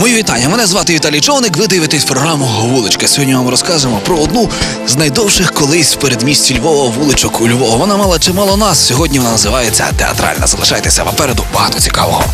Мої вітання. Мене звати Віталій Човник. Ви дивитесь програму Вуличка. Сьогодні вам розкажемо про одну з найдовших колись в передмісті Львова вуличок у Львова. Вона мала чимало нас. Сьогодні вона називається театральна. Залишайтеся попереду багато цікавого.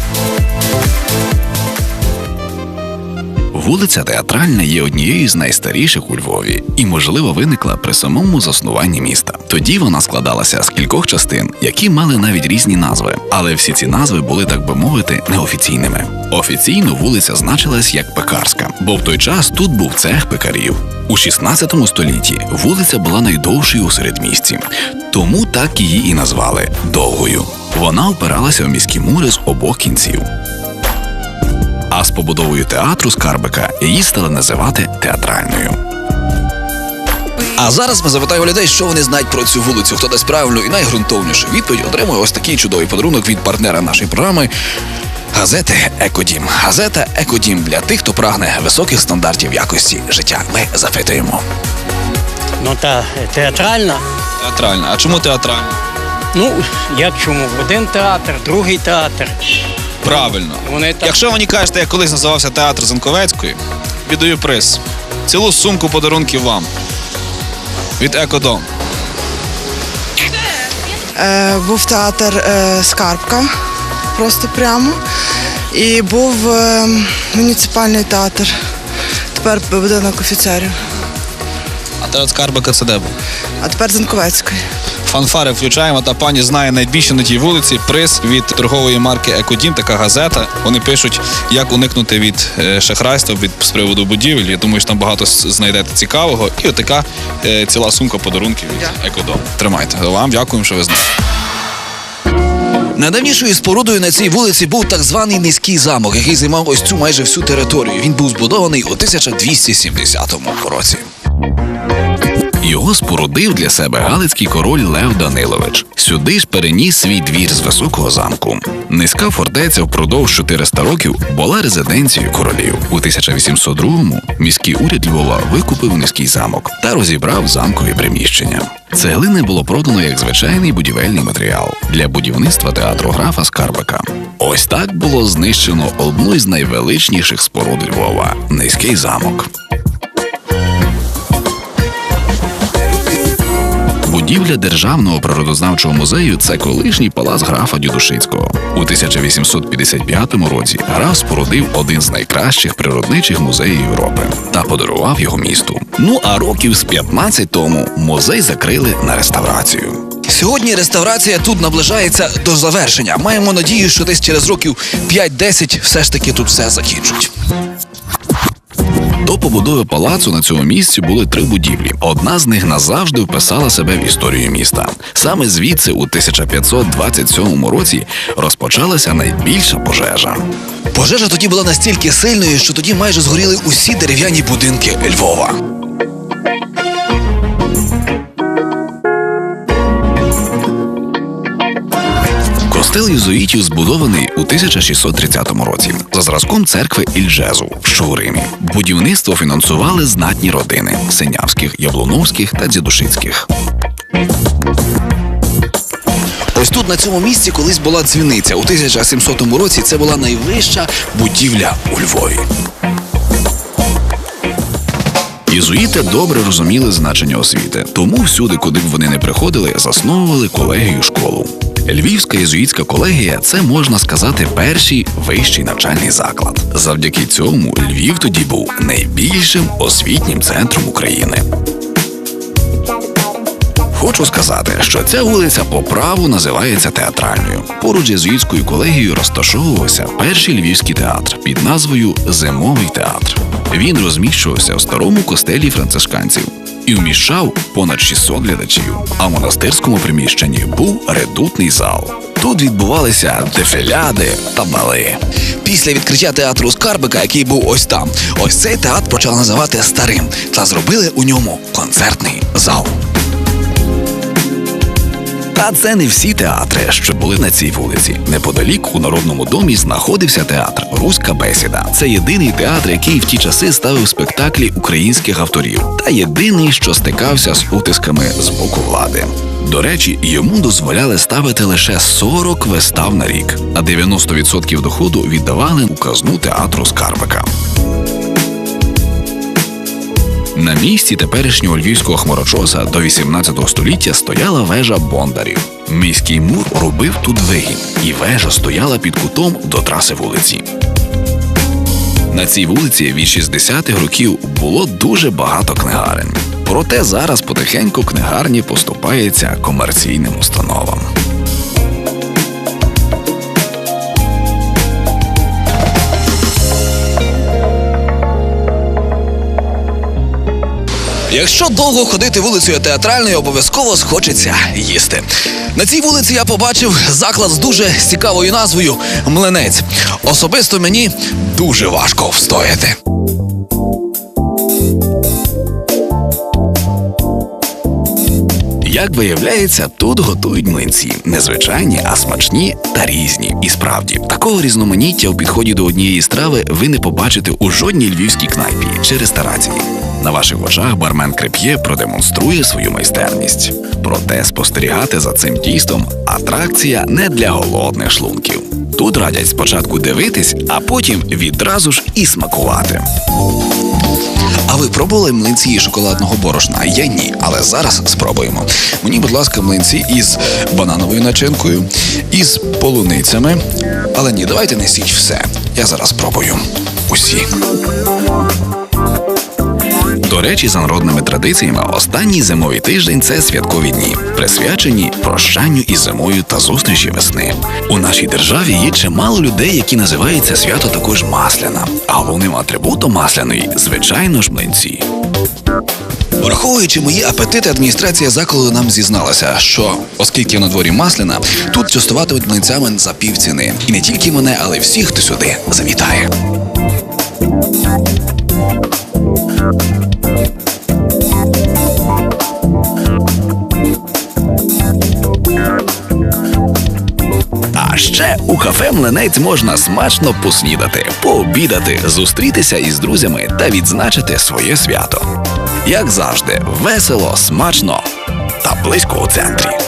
Вулиця Театральна є однією з найстаріших у Львові і, можливо, виникла при самому заснуванні міста. Тоді вона складалася з кількох частин, які мали навіть різні назви, але всі ці назви були, так би мовити, неофіційними. Офіційно вулиця значилась як пекарська, бо в той час тут був цех пекарів. У 16 столітті вулиця була найдовшою у середмісті, тому так її і назвали довгою. Вона опиралася в міські мури з обох кінців. А з побудовою театру Скарбика її стали називати театральною. А зараз ми запитаємо людей, що вони знають про цю вулицю. Хто дасть правильну і найґрунтовнішу відповідь, отримує ось такий чудовий подарунок від партнера нашої програми. Газети Екодім. Газета Екодім для тих, хто прагне високих стандартів якості життя. Ми запитуємо. Ну та театральна. Театральна. А чому театральна? Ну, як чому? Один театр, другий театр. Правильно. Вони так. Якщо мені кажете, як колись називався театр Занковецької, віддаю приз. Цілу сумку подарунків вам. Від Екодом. Е, був театр е, Скарбка, просто прямо. І був е, муніципальний театр. Тепер будинок офіцерів. А театр Скарбика це де був? А тепер Занковецький. Фанфари включаємо, та пані знає найбільше на тій вулиці приз від торгової марки Екодім, така газета. Вони пишуть, як уникнути від е, шахрайства від з приводу будівель. Я думаю, що там багато знайдете цікавого. І отака е, ціла сумка подарунків від Екодом. Тримайте. Вам дякуємо, що ви з нами. Найдавнішою спорудою на цій вулиці був так званий низький замок, який займав ось цю майже всю територію. Він був збудований у 1270 році. Його спорудив для себе галицький король Лев Данилович. Сюди ж переніс свій двір з високого замку. Низька фортеця впродовж 400 років була резиденцією королів. У 1802-му міський уряд Львова викупив низький замок та розібрав замкові приміщення. Цеглини було продано як звичайний будівельний матеріал для будівництва театру графа Скарбика. Ось так було знищено одну із найвеличніших споруд Львова низький замок. Будівля Державного природознавчого музею це колишній палац графа Дідушицького. У 1855 році граф спорудив один з найкращих природничих музеїв Європи та подарував його місту. Ну а років з 15 тому музей закрили на реставрацію. Сьогодні реставрація тут наближається до завершення. Маємо надію, що десь через років 5-10 все ж таки тут все закінчуть. До побудови палацу на цьому місці були три будівлі. Одна з них назавжди вписала себе в історію міста. Саме звідси у 1527 році розпочалася найбільша пожежа. Пожежа тоді була настільки сильною, що тоді майже згоріли усі дерев'яні будинки Львова. Костел єзуїтів збудований у 1630 році за зразком церкви Ільжезу, що у Римі. Будівництво фінансували знатні родини Синявських, Яблуновських та Дзідушицьких. Ось тут на цьому місці колись була дзвіниця. У 1700 році це була найвища будівля у Львові. Єзуїти добре розуміли значення освіти, тому всюди, куди б вони не приходили, засновували колегію школу. Львівська єзуїтська колегія це можна сказати перший вищий навчальний заклад. Завдяки цьому Львів тоді був найбільшим освітнім центром України. Хочу сказати, що ця вулиця по праву називається театральною. Поруч єзуїтською колегією розташовувався перший львівський театр під назвою Зимовий театр. Він розміщувався в старому костелі францисканців і вміщав понад 600 глядачів. А в монастирському приміщенні був редутний зал. Тут відбувалися дефіляди та бали. Після відкриття театру Скарбика, який був ось там, ось цей театр почали називати старим та зробили у ньому концертний зал. Та це не всі театри, що були на цій вулиці. Неподалік у народному домі знаходився театр Руська бесіда. Це єдиний театр, який в ті часи ставив спектаклі українських авторів, та єдиний, що стикався з утисками з боку влади. До речі, йому дозволяли ставити лише 40 вистав на рік, а 90% доходу віддавали у казну театру Скарбика. На місці теперішнього львівського хмарочоса до 18 століття стояла вежа Бондарів. Міський мур робив тут вигін, і вежа стояла під кутом до траси вулиці. На цій вулиці від 60-х років було дуже багато книгарень. Проте зараз потихеньку книгарні поступаються комерційним установам. Якщо довго ходити вулицею театральною, обов'язково схочеться їсти. На цій вулиці я побачив заклад з дуже цікавою назвою Млинець. Особисто мені дуже важко встояти. Як виявляється, тут готують млинці незвичайні, а смачні та різні. І справді, такого різноманіття у підході до однієї страви ви не побачите у жодній львівській кнайпі чи ресторації. На ваших очах бармен Креп'є продемонструє свою майстерність. Проте спостерігати за цим тістом атракція не для голодних шлунків. Тут радять спочатку дивитись, а потім відразу ж і смакувати. А ви пробували млинці шоколадного борошна? Я ні, але зараз спробуємо. Мені, будь ласка, млинці із банановою начинкою, із полуницями. Але ні, давайте несіть все. Я зараз спробую. Усі. До речі, за народними традиціями, останній зимовий тиждень це святкові дні, присвячені прощанню із зимою та зустрічі весни. У нашій державі є чимало людей, які називають це свято також масляна. А головним атрибутом масляної, звичайно ж, млинці. Враховуючи мої апетити, адміністрація закладу нам зізналася, що оскільки на дворі масляна, тут частуватимуть млинцями за півціни. І не тільки мене, але й всіх, хто сюди завітає. У кафе млинець можна смачно поснідати, пообідати, зустрітися із друзями та відзначити своє свято. Як завжди, весело, смачно та близько у центрі.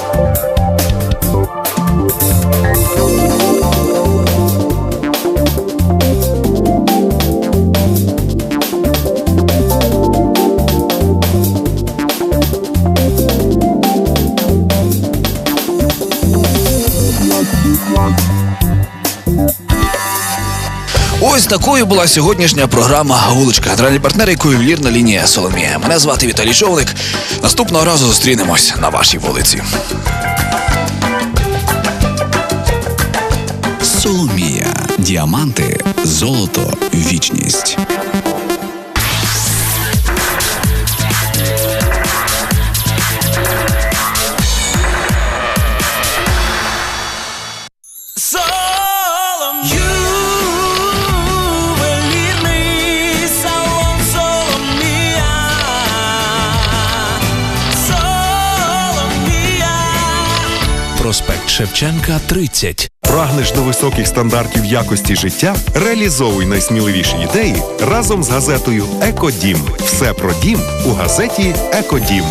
Такою була сьогоднішня програма Вуличка. Генеральний партнер, якою вірна лінія Соломія. Мене звати Віталій Човник. Наступного разу зустрінемось на вашій вулиці. Соломія. Діаманти, золото, вічність. Проспект Шевченка, 30. Прагнеш до високих стандартів якості життя? Реалізовуй найсміливіші ідеї разом з газетою Екодім. Все про дім у газеті Екодім.